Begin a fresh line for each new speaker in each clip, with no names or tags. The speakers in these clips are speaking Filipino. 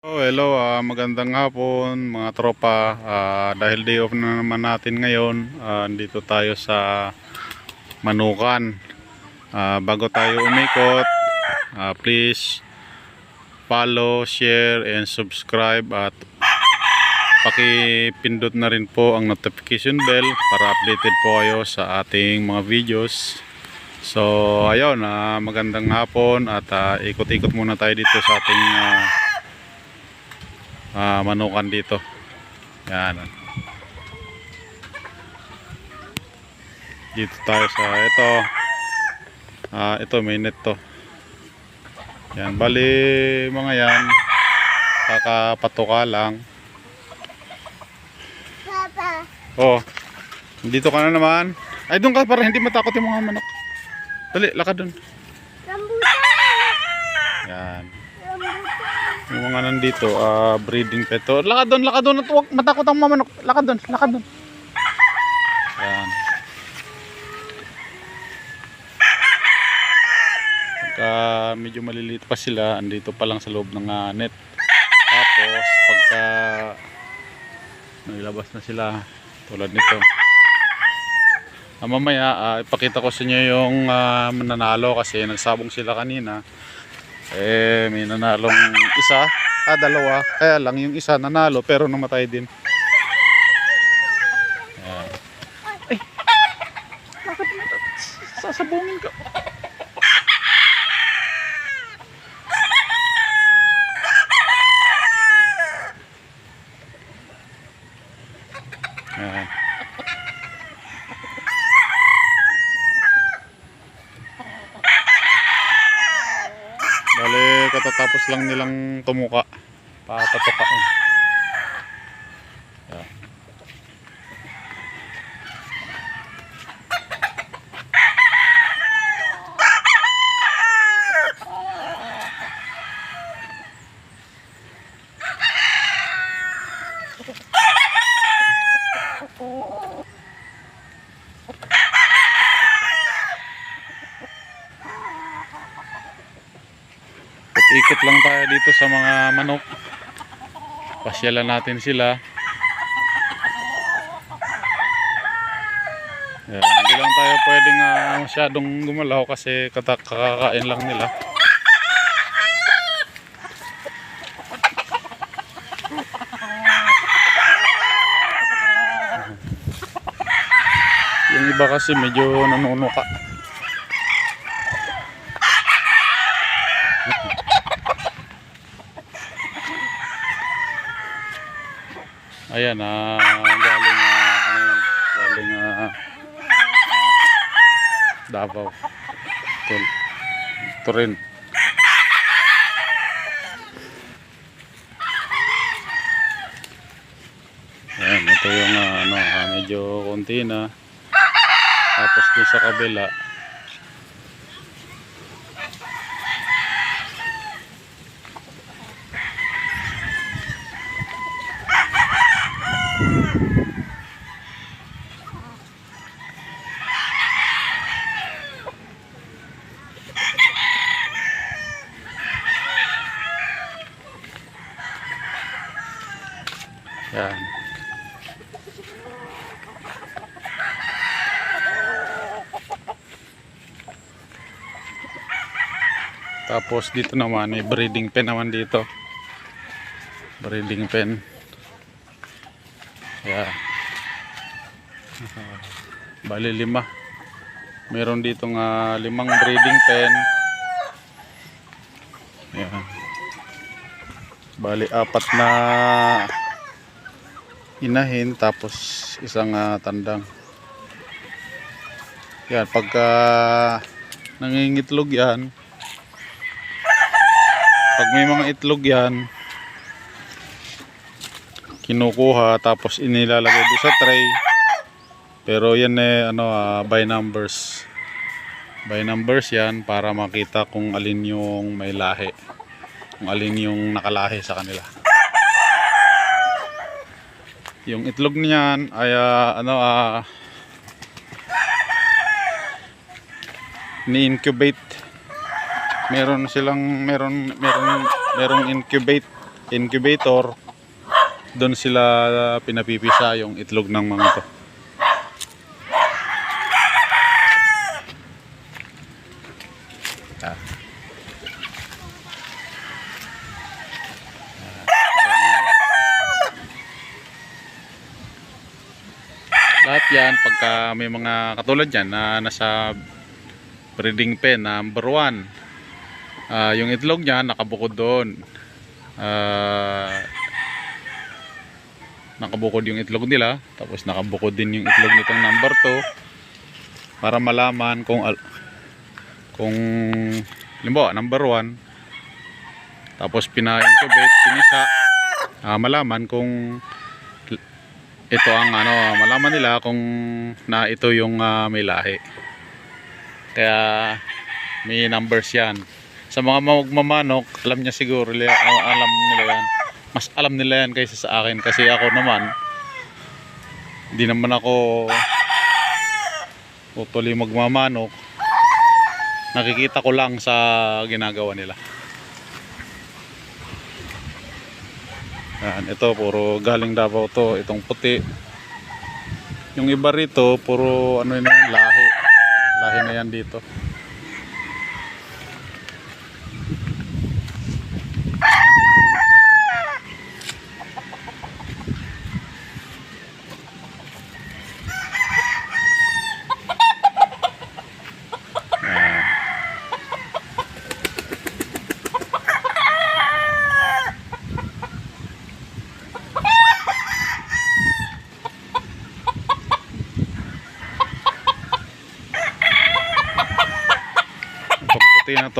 Oh, hello, ah, magandang hapon mga tropa. Ah, dahil day off na naman natin ngayon, ah, dito tayo sa Manukan. Ah, bago tayo umikot, ah, please follow, share, and subscribe at pakipindot na rin po ang notification bell para updated po kayo sa ating mga videos. So, ayun, ah, magandang hapon at ah, ikot-ikot muna tayo dito sa ating ah, ah, manukan dito. Yan. Dito tayo sa ito. Ah, ito may net to. Yan, bali mga yan. Kakapatuka lang.
Papa,
Oh. Dito ka na naman. Ay, doon ka para hindi matakot yung mga manok. Dali, lakad doon.
rambutan!
Yan. Yung mga nandito, ah, breeding pet. Oh, lakad doon, lakad doon. Huwag matakot ang mga manok. Lakad doon, lakad doon. Yan. Pagka medyo maliliit pa sila, andito pa lang sa loob ng ah, net. Tapos, pagka nilabas na sila, tulad nito. Ah, mamaya, ah, ipakita ko sa inyo yung ah, mananalo kasi nagsabong sila kanina. Eh, may nanalong isa, ah, dalawa. Kaya lang yung isa nanalo pero namatay din. Ayan. Ay! Bakit sasabungin ka? Ayan. Katatapos lang nilang tumuka. Papatukain. Ikot lang tayo dito sa mga manok. Pasyalan natin sila. Ayan, hindi lang tayo pwedeng ah, masyadong gumalaw kasi kakakain lang nila. Yung iba kasi medyo nanunuka. Ayan, ah, galing ah, ano yan, galing ah, Davao. Tul. Turin. Ayan, ito yung ah, ano, ah, medyo konti na. Tapos dun sa kabila, yan. Tapos dito naman, may breeding pen naman dito. Breeding pen. Yan. Bali lima. Meron dito nga limang breeding pen. Yan. Bali apat na inahin tapos isang ah, tandang. Yan, pagka nangingitlog yan, pag may mga itlog yan, kinukuha tapos inilalagay doon sa tray. Pero yan eh ano ah, by numbers. By numbers yan para makita kung alin yung may lahi. Kung alin yung nakalahi sa kanila. Yung itlog niyan ay ah, ano ah ni-incubate. Meron silang meron meron merong incubate incubator. Doon sila pinapipisa yung itlog ng mga to. Ah. Lahat yan, pagka may mga katulad yan na nasa breeding pen, number one. Ah, yung itlog niya nakabukod doon. Ah, nakabukod yung itlog nila, tapos nakabukod din yung itlog nitong number 2 para malaman kung kung limbawa number 1 tapos pina-incubate, pinisa ah, malaman kung ito ang ano, malaman nila kung na ito yung ah, may lahi. Kaya may numbers yan. Sa mga magmamanok, alam niya siguro, al- alam nila yan. Mas alam nila yan kaysa sa akin kasi ako naman hindi naman ako totally magmamanok. Nakikita ko lang sa ginagawa nila. Yan, ito puro galing Davao to, itong puti. Yung iba rito, puro ano yun lahi. Lahi na yan dito.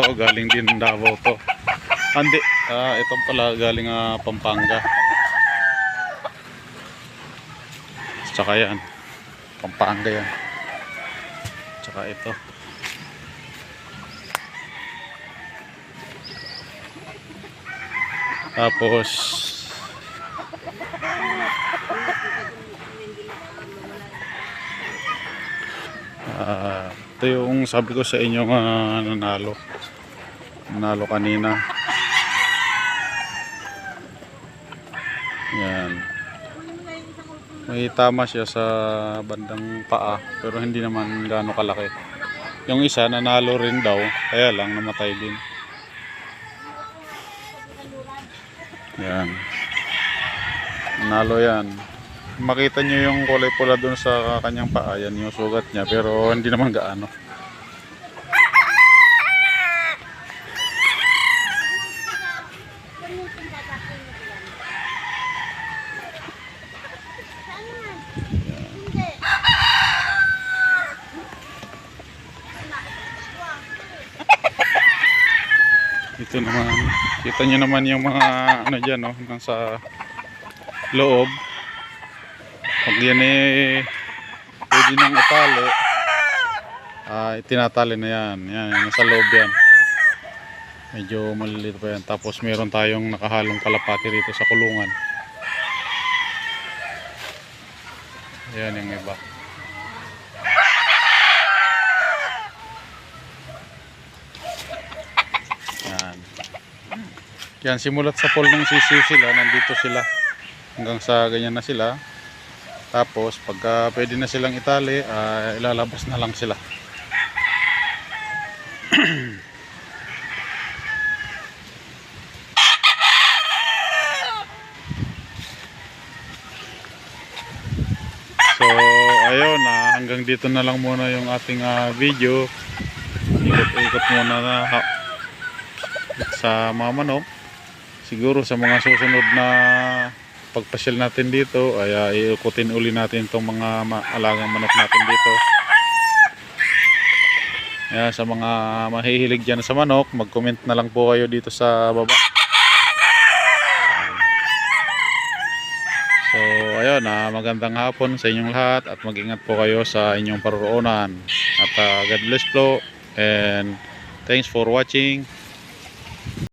To, galing din Davao to. Andi, ah ito pala galing ah, Pampanga. Tsaka yan. Pampanga yan. Tsaka ito. Tapos ito yung sabi ko sa inyo nga nanalo. Nanalo kanina. Yan. May tama siya sa bandang paa pero hindi naman gaano kalaki. Yung isa nanalo rin daw kaya lang namatay din. Yan. Nanalo yan makita nyo yung kulay pula dun sa kanyang paa, yan yung sugat niya, pero hindi naman gaano. Ito naman, kita nyo naman yung mga ano dyan, no, nasa loob. Pag yan eh, pwede nang itali, ah, itinatali na yan. Yan, nasa loob yan. Medyo maliliit pa yan. Tapos meron tayong nakahalong kalapati rito sa kulungan. Yan yung iba. Yan. Yan, simulat sa pool ng sisiw sila, nandito sila. Hanggang sa ganyan na sila. Tapos, pagka pwede na silang itali, ah, ilalabas na lang sila. So, ayun, ah, hanggang dito na lang muna yung ating ah, video. Ikot-ikot muna na ha, sa mga manok. Siguro sa mga susunod na pagpasyal natin dito ay uh, iukutin uli natin itong mga alagang manok natin dito. Kaya sa mga mahihilig dyan sa manok mag-comment na lang po kayo dito sa baba. So ayun ah, magandang hapon sa inyong lahat at mag-ingat po kayo sa inyong paroroonan at ah, God bless po and thanks for watching